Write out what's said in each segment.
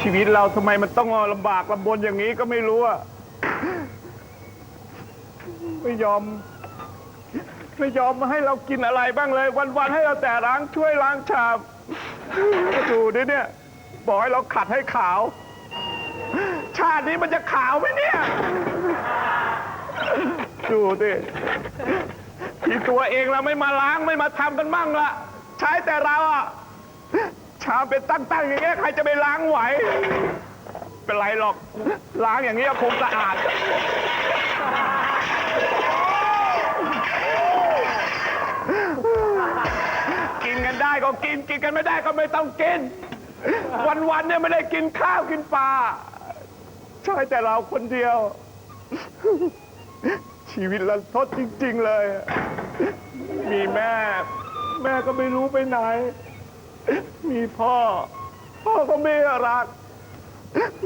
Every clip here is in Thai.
ชีวิตเราทำไมมันต้องลำบากลำบนอย่างนี้ก็ไม่รู้อะไม่ยอม ไม่ยอมมาให้เรากินอะไรบ้างเลย วันๆให้เราแต่ล้างช่วยล้างชามดูดิเนี่ย บอกให้เราขัดให้ขาว ชาตินี้มันจะขาวไหมเนี่ย ดูดิที่ตัวเองเราไม่มาล้างไม่มาทำกันมั่งละใช้แต่เราอะ ชามเป็นตั้งๆอย่างเงี้ยใครจะไปล้างไหว เป็นไรหรอกล้างอย่างเงี้ยคงสะอาด กินกันได้ก็กินกินกันไม่ได้ก็ไม่ต้องกิน วันๆเนี่ยไม่ได้กินข้าวกินปลาใช่แต่เราคนเดียว ชีวิตรันทดจริง ๆ เลย มีแม่ แม่ก็ไม่รู้ไปไหน มีพ่อ พ่อก็ไม่รัก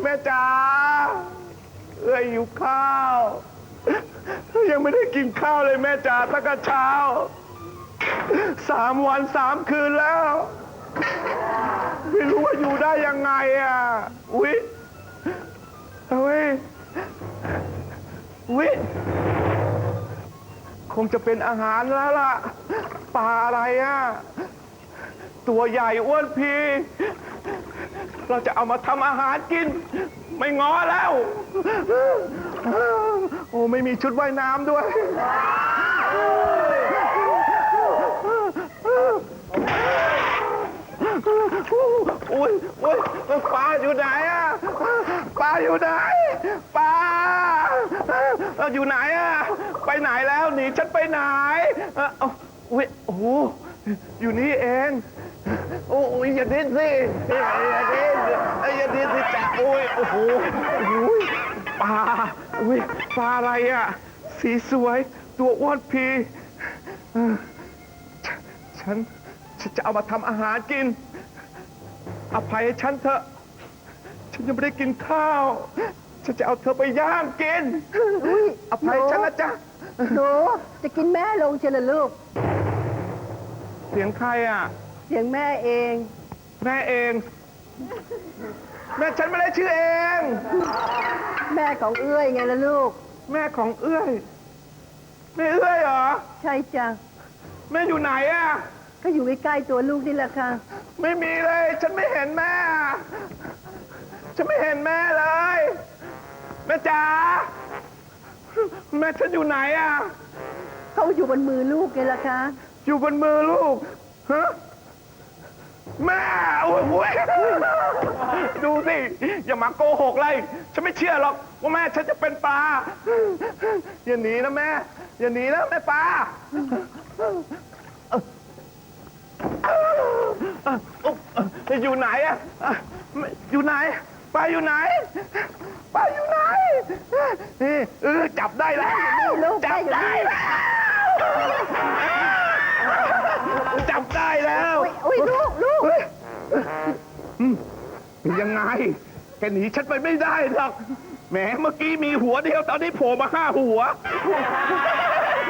แม่จ๋าเอ้ยอยู่ข้าว ยังไม่ได้กินข้าวเลยแม่จ๋าตั้งแต่เช้าสามวันสามคืนแล้ว ไม่รู้ว่าอยู่ได้ยังไงอะอุ๊ยเฮ้ยอุ๊ยคงจะเป็นอาหารแล้วล่ะปลาอะไรอะ ตัวใหญ่อ้วนพี เราจะเอามาทำอาหารกิน ไม่ง้อแล้ว โอ้ไม่มีชุดว่ายน้ำด้วย อุ้ยอุ้ยปลาอยู่ไหนอะปลาอยู่ไหนปลาเอ่ออยู่ไหนอะไปไหนแล้วหนีฉันไปไหนเอ่อเอาอุ้ยโอ้โหอยู่นี่เอง โอ้ยอย่าดิ้นสิอย่าอย่าดิ้นเอ้ยอย่าดิ้นสิจ้ะโอ้ยโอ้โหโอ้โหปลาอุ้ยปลาอะไรอะสีสวยตัวอ้วนพีเอ่อฉันฉันจะเอามาทำอาหารกิน อภัยให้ฉันเถอะ ฉันยังไม่ได้กินข้าว ฉันจะเอาเธอไปย่างกินอภัยฉันนะจ๊ะหนูจะกินแม่ลงเชียวเหรอลูก เสียงใครอะ เสียงแม่เอง แม่เอง แม่ฉันไม่ได้ชื่อเอง แม่ของเอื้อยไงล่ะลูก แม่ของเอื้อยแม่เอื้อยเหรอใช่จ้ะแม่อยู่ไหนอะก็อยู่ใกล้ๆตัวลูกนี่แหละค่ะ ไม่มีเลย ฉันไม่เห็นแม่ฉันไม่เห็นแม่เลย แม่จ๋าแม่ฉันอยู่ไหนอะเขาอยู่บนมือลูกไงล่ะคะ อยู่บนมือลูกฮะ แม่โอ้ยโอ้ยดูสิ อย่ามาโกหกเลย ฉันไม่เชื่อหรอกว่าแม่ฉันจะเป็นปลา อย่าหนีนะแม่ อย่าหนีนะแม่ปลาอยู่ไหนอะอยู่ไหนปลาอยู่ไหนปลาอยู่ไหนนี่เออจับได้แล้วจับได้แล้ว ได้แล้วอุ้ยลูกลูกเฮ้ยอืมยังไงแกหนีฉันไปไม่ได้หรอกแหมเมื่อกี้มีหัวเดียวตอนนี้โผล่มาห้าหัว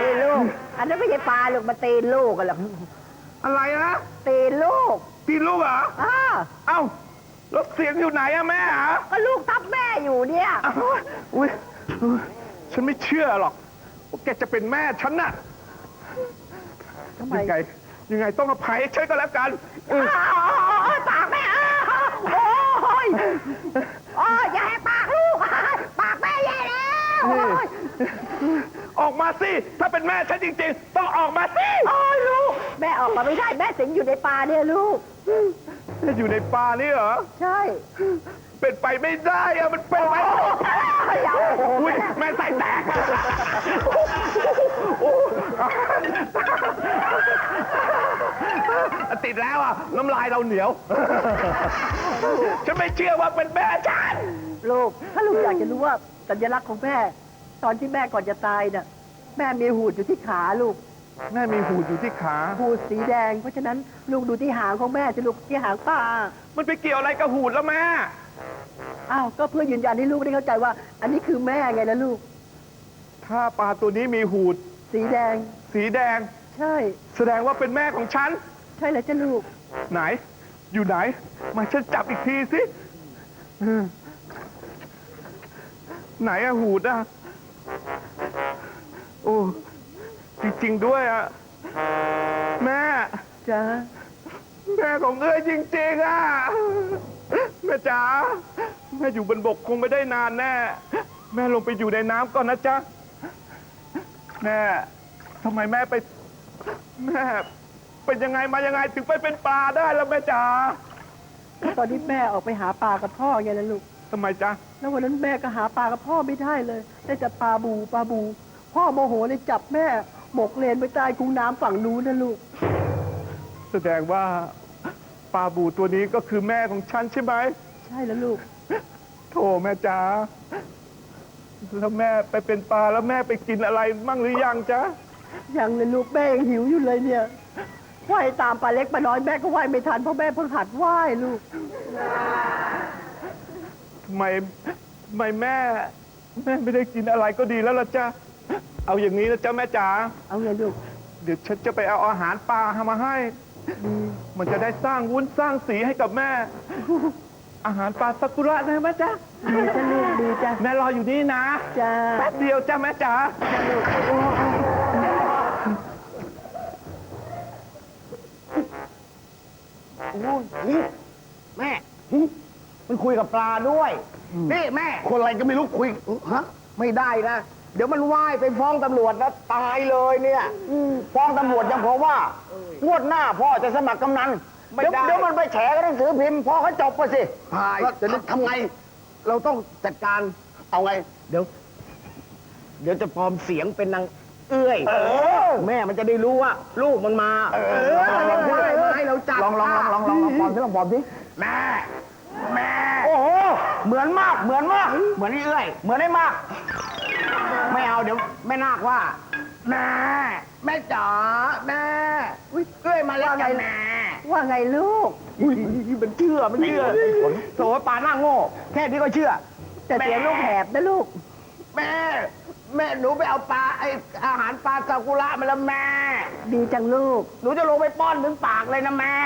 นี่ลูก อันนั้นไม่ใช่ปลาลูกมาตีนลูกกันหรอกอะไรนะตีนลูกตีลูกเหรออ้าเอ้าแล้วเสียงอยู่ไหนอะแม่อะก็ลูกทับแม่อยู่เนี่ยอ้าวอุ้ยอุ๊ยฉันไม่เชื่อหรอกว่าแกจะเป็นแม่ฉันน่ะทำไม ยังไงยังไงต้องอภัยให้ฉันก็แล้วกันเอออ้าวปากแม่อ้าวโอ้ยโอ้ยอย่าให้ปากลูกอะปากแม่แย่แล้วโอ้ยออกมาสิ ถ้าเป็นแม่ฉันจริง ๆ ต้องออกมาสิโอ้ยลูก แม่ออกมาไม่ได้แม่สิงอยู่ในป่าเนี่ยลูก อยู่ในป่านี่เหรอ ใช่ เป็นไปไม่ได้อะมันเป็นไปไม่ได้อย่าโอ้โหอุ้ยแม่ใส่แตก ติดแล้วอะน้ำลายเราเหนียว ฉันไม่เชื่อว่าเป็นแม่ฉัน ลูก ถ้าลูกอยากจะรู้ว่าสัญลักษณ์ของแม่ ตอนที่แม่ก่อนจะตายน่ะ แม่มีหูดอยู่ที่ขาลูก แม่มีหูดอยู่ที่ขา หูดสีแดง เพราะฉะนั้นลูกดูที่หางของแม่จะลูกที่หางป้า มันไปเกี่ยวอะไรกับหูดแล้วแม่ อ้าว ก็เพื่อยืนยันให้ลูกได้เข้าใจว่า อันนี้คือแม่ไงนะลูก ถ้าปลาตัวนี้มีหูด สีแดง สีแดง ใช่ แสดงว่าเป็นแม่ของฉัน ใช่แล้วจ้ะลูก ไหน อยู่ไหน มาฉันจับอีกทีสิเออไหนอะหูดอะโอ้ จริงๆด้วยอะแม่ จ้าแม่ของเอ้ยจริงๆอะแม่จ๋าแม่อยู่บนบกคงไม่ได้นานแน่ แม่ลงไปอยู่ในน้ำก่อนนะจ๊ะ แม่ทำไมแม่ไป แม่ เป็นยังไงมายังไงถึงไปเป็นปลาได้แล้วแม่จ๋าตอนนี้แม่ออกไปหาปลากับพ่อไงล่ะลูก ทำไมจ๊ะแล้ววันนั้นแม่ก็หาปลากับพ่อไม่ได้เลยได้แต่ปลาบูปลาบู พ่อโมโหเลยจับแม่หมกเลนไปใต้กุ้งน้ำฝั่งนู้นนะลูก แสดงว่าปลาบูตัวนี้ก็คือแม่ของฉันใช่ไหมใช่แล้วลูก โถแม่จ๋าแล้วแม่ไปเป็นปลาแล้วแม่ไปกินอะไรมั่งหรือยังจ๊ะ ยังเลยลูกแม่ยังหิวอยู่เลยเนี่ย ว่ายตามปลาเล็กปลาน้อยแม่ก็ว่ายไม่ทันเพราะแม่เพิ่งหัดว่ายลูก ทำไมทำไมแม่ แม่ไม่ได้กินอะไรก็ดีแล้วล่ะจ๊ะเอาอย่างนี้นะจ๊ะแม่จ๋า เอาไงลูก เดี๋ยวฉันจะไปเอาอาหารปลามาให้ มันจะได้สร้างวุ้นสร้างสีให้กับแม่ อาหารปลาซากุระนะแม่จ๊ะดีจ้ะลูกดีจ้ะแม่รออยู่นี่นะ จ้า แป๊บเดียวจ้ะแม่จ๋าแม่หึ มันคุยกับปลาด้วย นี่แม่ คนอะไรก็ไม่รู้คุยฮะไม่ได้นะ เดี๋ยวมันว่ายไปฟ้องตำรวจนะตายเลยเนี่ยฟ้องตำรวจยังพอว่างวดหน้าพ่อจะสมัครกำนันไม่เดี๋ยวได้เดี๋ยวมันไปแฉกับหนังสือพิมพ์พ่อเขาจบไปสิพายจะทำไง เราต้องจัดการเอาไง เดี๋ยว เดี๋ยวจะปลอมเสียงเป็นนาง เอื้อยแม่มันจะได้รู้ว่า ลูกมันมาเออให้เราจับลองลองลองลองลองปลอมสิลองปลอมสิแม่แม่โอ้โหเหมือนมากเหมือนมาก เหมือนไอ้เอ้ยเหมือนไอ้มาก ไม่เอาเดี๋ยวแม่นาคว่าแม่แม่จ๋าแม่อุ้ยเอ้ยมาแล้วจ้ะแม่ว่าไงลูกอุ้ยมันเชื่อมันเชื่อโถปลาหน้าโง่ แค่นี้ก็เชื่อ แต่เสียงลูกแหบนะลูก แม่ แม่หนูไปเอาปลาไออาหารปลาซากุระมาแล้วแม่ ดีจังลูก หนูจะลงไปป้อนถึงปากเลยนะแม่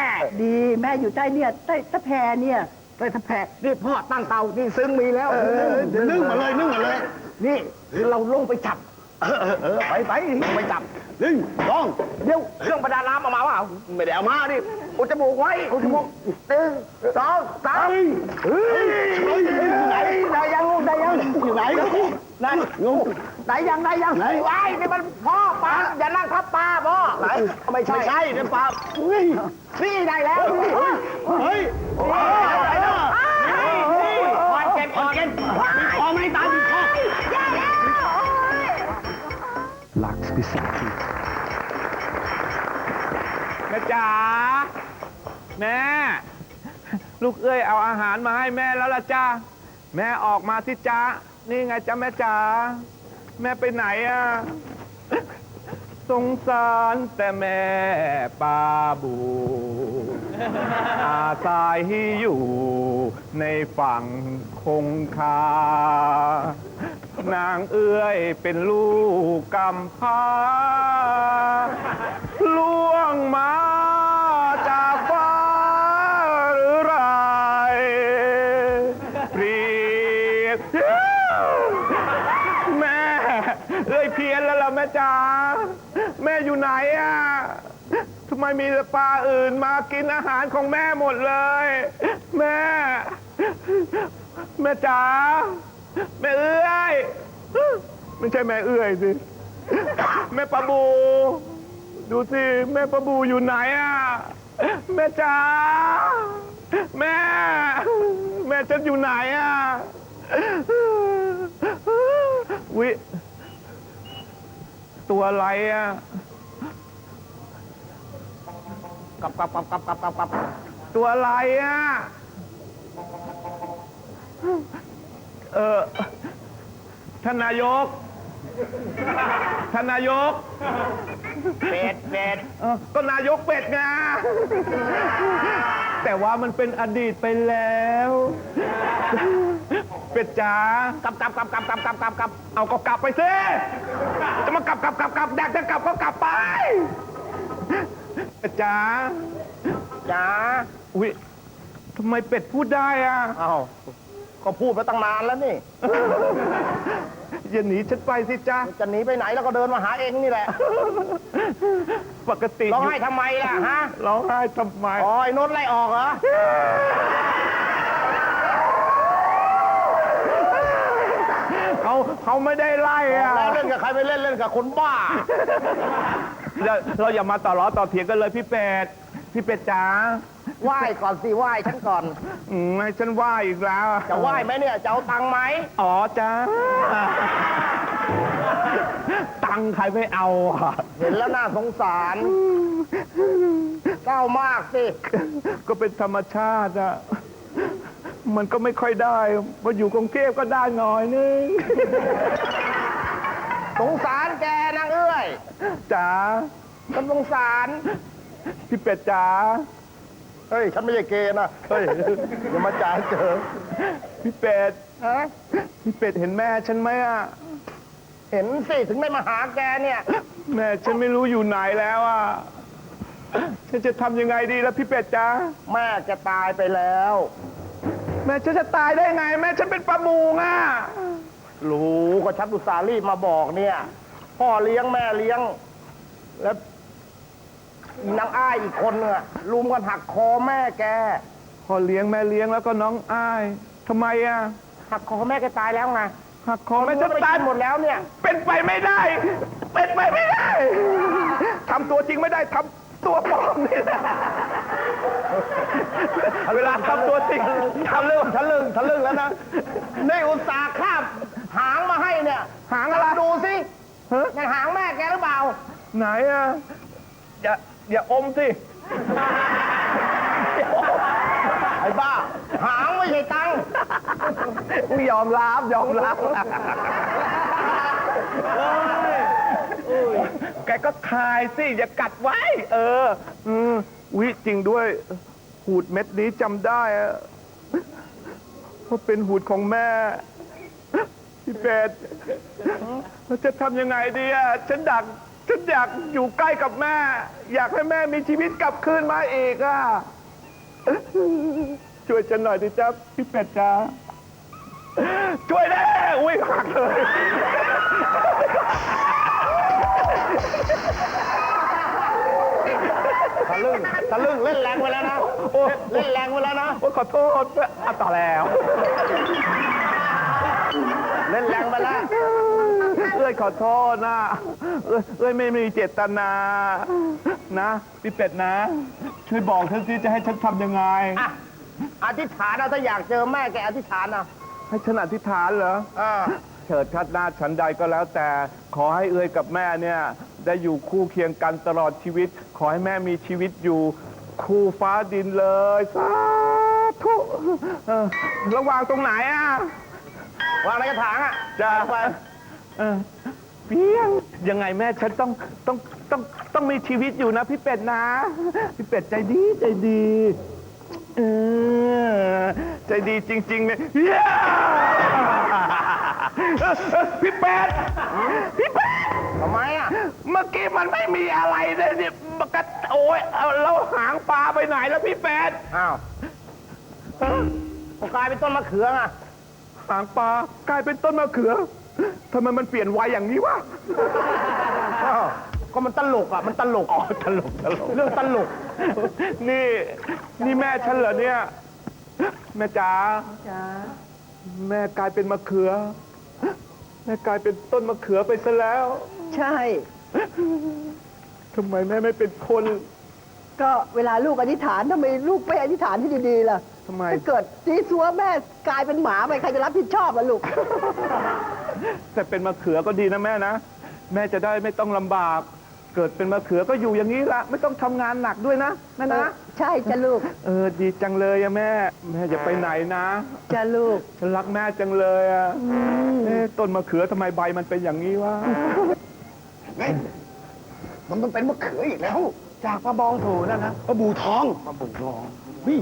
ดีแม่อยู่ใต้เนี่ยใต้ตะแพรเนี่ย ไปถ้าแพ้นี่พ่อตั้งเตานี่ซึ้งมีแล้ว เดี๋ยวนึ่งมาเลยนึ่งมาเลย นี่เราลงไปจับไปไปลงไปจับหนึ่งสองเดี๋ยวเครื่องประดาน้ำเอามาเปล่าไม่ได้เอามาดิอุดจมูกไว้อุดจมูกหนึ่งสองสามเฮ้ยอยู่ไหนได้ยังลูกได้ยังอยู่ไหนไหนงู ไหนยังได้ยังไหนไว้นี่มันพ่อปลาอย่านั่งทับปลาพ่อไหนไม่ใช่ไม่ใช่นี่ปลานี่ได้แล้วเฮ้ยไปเนาะนี่คอนเก็บคอนเก็บมีคอไม่ตายมีคอแม่จ๋าแม่ลูกเอ้ยเอาอาหารมาให้แม่แล้วล่ะจ้าแม่ออกมาสิจ้านี่ไงจ้าแม่จ๋า แม่ไปไหนอะ สงสารแต่แม่ปาบู อาศัยอยู่ในฝั่งคงคา นางเอื้อยเป็นลูกกำพร้าล่วงมา ยเพี้ยนแล้วล่ะแม่จ๋าแม่อยู่ไหนอะทำไมมีปลาอื่นมากินอาหารของแม่หมดเลย แม่ แม่จ๋าแม่เอื้อยไม่ใช่แม่เอื้อยสิแม่ปลาบู ดูสิแม่ปลาบูอยู่ไหนอะแม่จ๋าแม่ แม่ฉันอยู่ไหนอะวิ ตัวอะไรอะกลับกลับกลับกลับกลับกลับกลับตัวอะไรอะ เออท่านนายก ท่านนายก เป็ดเป็ดเออก็นายกเป็ดไงแต่ว่ามันเป็นอดีตไปแล้ว เป็ดจ๋ากลับกลับกลับกลับกลับกลับกลับกลับเอาก็กลับไปสิจะมากลับกลับกลับกลับอยากจะกลับก็กลับไปเป็ดจ๋าจ๋าอุ้ยทำไมเป็ดพูดได้อะอ้าวก็พูดมาตั้งนานแล้วนี่ อย่าหนีฉันไปสิจ้าจะหนีไปไหนแล้วก็เดินมาหาเองนี่แหละ ปกติร้องไห้ทำไมล่ะฮะร้องไห้ทำไมอ๋อไอ้นนท์ไล่ออกเหรอ เขาเขาไม่ได้ไล่อะแล้วเล่นกับใครไปเล่นเล่นกับคนบ้า เราเราอย่ามาต่อล้อต่อเถียงกันเลยพี่เป็ดพี่เป็ดจ๋าไหว้ก่อนสิไหว้ฉันก่อน อืมให้ฉันไหว่าอีกแล้วจะไหว้ไหมเนี่ยจะเอาตังค์ไหมอ๋อจ้าตังค์ใครไม่เอาอะเห็นแล้วน่าสงสารเศร้ามากสิ ก็เป็นธรรมชาติอะ มันก็ไม่ค่อยได้มาอยู่กรุงเทพก็ได้หน่อยนึง สงสารแกนางเอ้ยจ๋าฉันสงสาร พี่เป็ดจ๋า เฮ้ย ฉันไม่ใช่เกย์นะ เฮ้ย อย่ามาจ่ายเจอ พี่เป็ด ฮะ พี่เป็ดเห็นแม่ฉันไหมอะ เห็นสิ ถึงได้มาหาแกเนี่ย แม่ฉันไม่รู้อยู่ไหนแล้วอะ ฉันจะทำยังไงดีล่ะพี่เป็ดจ๋า แม่แกตายไปแล้วแม่ฉันจะตายได้ไง แม่ฉันเป็นปลามูงอะรู้ก็ชักอุตส่าห์รีบมาบอกเนี่ย พ่อเลี้ยงแม่เลี้ยง แล้วอีนางอ้ายอีกคนเนี่ยลุมกันหักคอแม่แกพอเลี้ยงแม่เลี้ยงแล้วก็น้องอ้ายทำไมอะหักคอแม่แกตายแล้วไงหักคอแม่จะฉันไปตายกินหมดแล้วเนี่ย เป็นไปไม่ได้ เป็นไปไม่ได้ทำตัวจริงไม่ได้ทำตัวปลอมนี่แหละ เวลาทำตัวจริงทำเรื่องทะลึ่งทะลึ่งแล้วนะในอุตส่าห์คาบหางมาให้เนี่ย หางอะไรดูสิฮะนั่นหางแม่แกหรือเปล่า ไหนอะ อย่าอย่าอมสิ ไอ้บ้า หางไม่ใช่ตังค์ยอมรับยอมรับแกก็ทายสิ อย่ากัดไว้ เออ อืม วิจริงด้วยหูดเม็ดนี้จำได้อะว่าเป็นหูดของแม่ พี่เป็ดเราจะทำยังไงดีอะฉันดัก ฉันอยากอยู่ใกล้กับแม่ อยากให้แม่มีชีวิตกลับคืนมาอีกอะช่วยฉันหน่อยดิจ๊ะพี่เป็ดจ้าช่วยแน่อุ้ยหักเลย ทะลึ่งทะลึ่งเล่นแรงไปแล้วนะโอ้เล่นแรงไปแล้วนะโอ้ขอโทษอะต่อแล้ว เล่นแรงไปแล้วเอ้ยขอโทษนะเอ้ยเอ้ยไม่มีเจตนา นะพี่เป็ดนะ ช่วยบอกฉันสิจะให้ฉันทำยังไง อะอธิษฐานนะถ้าอยากเจอแม่แกอธิษฐานนะให้ฉันอธิษฐานเหรออ่า เถิดชัดหน้าฉันใดก็แล้วแต่ ขอให้เอ้ยกับแม่เนี่ยได้อยู่คู่เคียงกันตลอดชีวิต ขอให้แม่มีชีวิตอยู่คู่ฟ้าดินเลยสาธุเออระหว่างตรงไหนอะวางในกระถางอะจะไปเออเพียงยังไงแม่ฉันต้องต้องต้องต้องมีชีวิตอยู่นะพี่เป็ดนะ พี่เป็ดใจดีใจดีเออใจดีจริงๆเนี่ยเย้ พี่เป็ดพี่เป็ดทำไมอะ เมื่อกี้มันไม่มีอะไรเลยเนี่ยมันก็โอ้ยเอาแล้วหางปลาไปไหนแล้วพี่เป็ดอ้าวก็กลายเป็นต้นมะเขือไงหางปลากลายเป็นต้นมะเขือทำไมมันเปลี่ยนวัยอย่างนี้วะอ้าวก็มันตลกอะ มันตลกอ๋อตลกตลกเรื่องตลก นี่ นี่แม่ฉันเหรอเนี่ย แม่จ๋า จ้า แม่กลายเป็นมะเขือ แม่กลายเป็นต้นมะเขือไปซะแล้วใช่ ทำไมแม่ไม่เป็นคนก็เวลาลูกอธิษฐานทำไมลูกไม่อธิษฐานที่ดีๆล่ะทำไม ถ้าเกิดซีซัวแม่กลายเป็นหมาไปใครจะรับผิดชอบล่ะลูก แต่เป็นมะเขือก็ดีนะแม่นะ แม่จะได้ไม่ต้องลำบาก เกิดเป็นมะเขือก็อยู่อย่างนี้ละไม่ต้องทำงานหนักด้วยนะแม่นะใช่จ้ะลูกเออดีจังเลยอะแม่ แม่อย่าไปไหนนะ จ้ะลูก ฉันรักแม่จังเลยอะเอ๊ะต้นมะเขือทำไมใบมันเป็นอย่างนี้วะมันมันเป็นมะเขืออีกแล้ว จากปลาบองถูนั่นนะปลาบูทองปลาบูทองนี่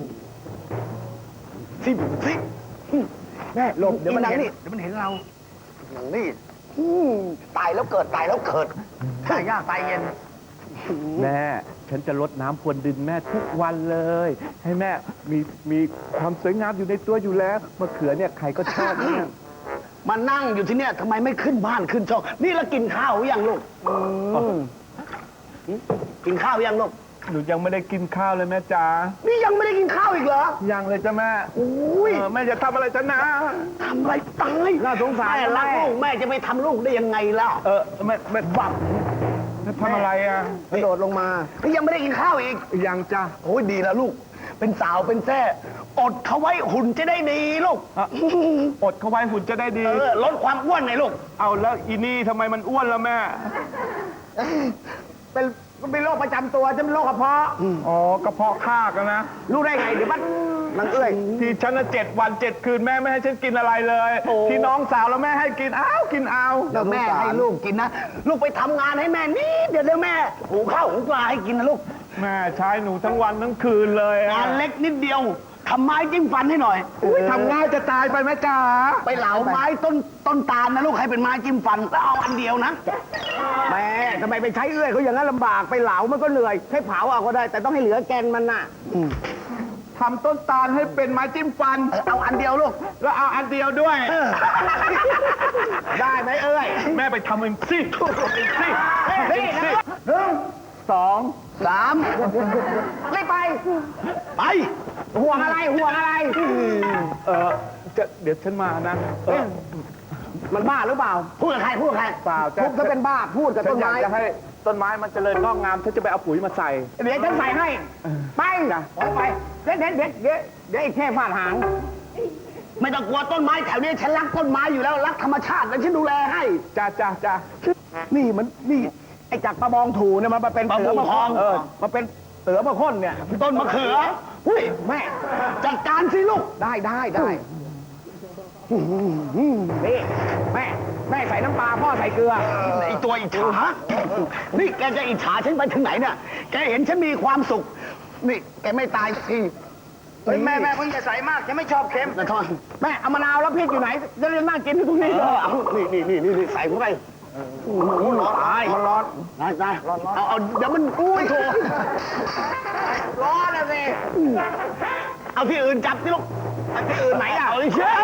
สิสิแม่หลบเดี๋ยวมันเห็นเดี๋ยวมันเห็นเราหนังนี่ อืมตายแล้วเกิดตายแล้วเกิดตายยากตายเย็น แม่ฉันจะลดน้ำพรวนดินแม่ทุกวันเลย ให้แม่มีมีความสวยงามอยู่ในตัวอยู่แล้วมะเขือเนี่ยใครก็ชอบเนี่ยมานั่งอยู่ที่เนี่ยทำไมไม่ขึ้นบ้านขึ้นช่อง นี่แล้วกินข้าวหรือยังลูกอืมกินข้าวหรือยังลูก หนูยังไม่ได้กินข้าวเลยแม่จ๋านี่ยังไม่ได้กินข้าวอีกเหรอ ยังเลยจ้ะแม่อุ้ยเออแม่จะทำอะไรฉันนะ ทำอะไรตายน่าสงสาร แม่รักแม่ลูกแม่จะไปทำลูกได้ยังไงล่ะ เออแม่แม่บับแม่ทำอะไรอะกระโดดลงมานี่ยังไม่ได้กินข้าวอีก ยังจ้ะ โอ้ยดีแล้วลูก เป็นสาวเป็นแท้อดเขาไว้หุ่นจะได้ดีลูก อะ อดเข้าไว้หุ่นจะได้ดี เออลดความอ้วนไงลูก เอาแล้วอีนี่ทำไมมันอ้วนแล้วแม่ เป็นเป็นโรคประจำตัวจะเป็นโรคกระเพาะ อ๋อกระเพาะข้ากอะนะ รู้ได้ไงเดี๋ยวมันนางเอ้ยที่ฉันน่ะเจ็ดวันเจ็ดคืนแม่ไม่ให้ฉันกินอะไรเลย โอ้ ที่น้องสาวแล้วแม่ให้กินอ้าวกินเอาแล้วแม่ให้ลูกกินนะ ลูกไปทำงานให้แม่นิดเดี๋ยวเดี๋ยวแม่หุงข้าวหุงปลาให้กินนะลูกแม่ใช้หนูทั้งวันทั้งคืนเลยอะงานเล็กนิดเดียว ทำไม้จิ้มฟันให้หน่อยอุ๊ยทำง่ายจะตายไปแม่จ๋าไปเหลาไม้ต้นต้นตาลนะลูกให้เป็นไม้จิ้มฟันแล้วเอาอันเดียวนะ แม่ทำไมไปใช้เอื้อยเขาอย่างนั้นลำบากไปเหลามันก็เหนื่อยใช้เผาเอาก็ได้ แต่ต้องให้เหลือแกนมันน่ะทำต้นตาลให้เป็นไม้จิ้มฟัน เออเอาอันเดียวลูก แล้วเอาอันเดียวด้วย ได้ไหมเอ้ยแม่ไปทำเองสิทำเองสินี่นะหนึ่งสองสามไม่ไป ไป ห่วงอะไรห่วงอะไร เออจะเดี๋ยวฉันมานะเออมันบ้าหรือเปล่า พูดกับใครพูดกับใครเปล่าจะทุกถ้าเป็นบ้าพูดกับฉัต้นนอยากไม้ จะให้ต้นไม้มันเจริญงอกงามฉันจะไปเอาปุ๋ยมาใส่ เดี๋ยวฉันใส่ให้ ไปออกไปเด็ดเด็ดเด็ดเดี๋ยวเดี๋ยวไอ้แค่ฟาดหาง ไม่ต้องกลัวต้นไม้แถวนี้ฉันรักต้นไม้อยู่แล้วรักธรรมชาติแล้วฉันดูแลให้ จ้าจ้าจ้านี่มันนี่ไอ้จากประบองถูเนี่ยมันมาเป็นประเสือบูมาทอง เออมาเป็นเสือมาค้นเนี่ยต้นมะเขืออุ้ยแม่จัดการสิลูกได้ได้ได้นี่แม่แม่ใส่น้ำปลาพ่อใส่เกลือไอตัวอิจฉานี่แกจะอิจฉาฉันไปถึงไหนเนี่ยแกเห็นฉันมีความสุข นี่แกไม่ตายสักทีเฮ้ยแม่แม่เพิ่งจะใส่มากฉันไม่ชอบเค็มนะทอนแม่เอามะนาวแล้วพริกอยู่ไหนจะเรียนนั่งกินอยู่ตรงนี้เอเลยอเอานี่นี่นี่นี่ใส่เข้าไป โอ้โหร้อนตายมันร้อนได้ได้เอาเอาเดี๋ยวมันอุ้ยโถร้อนอะสิเอาที่อื่นจับสิลูกที่อื่นไหนอะเอาใช่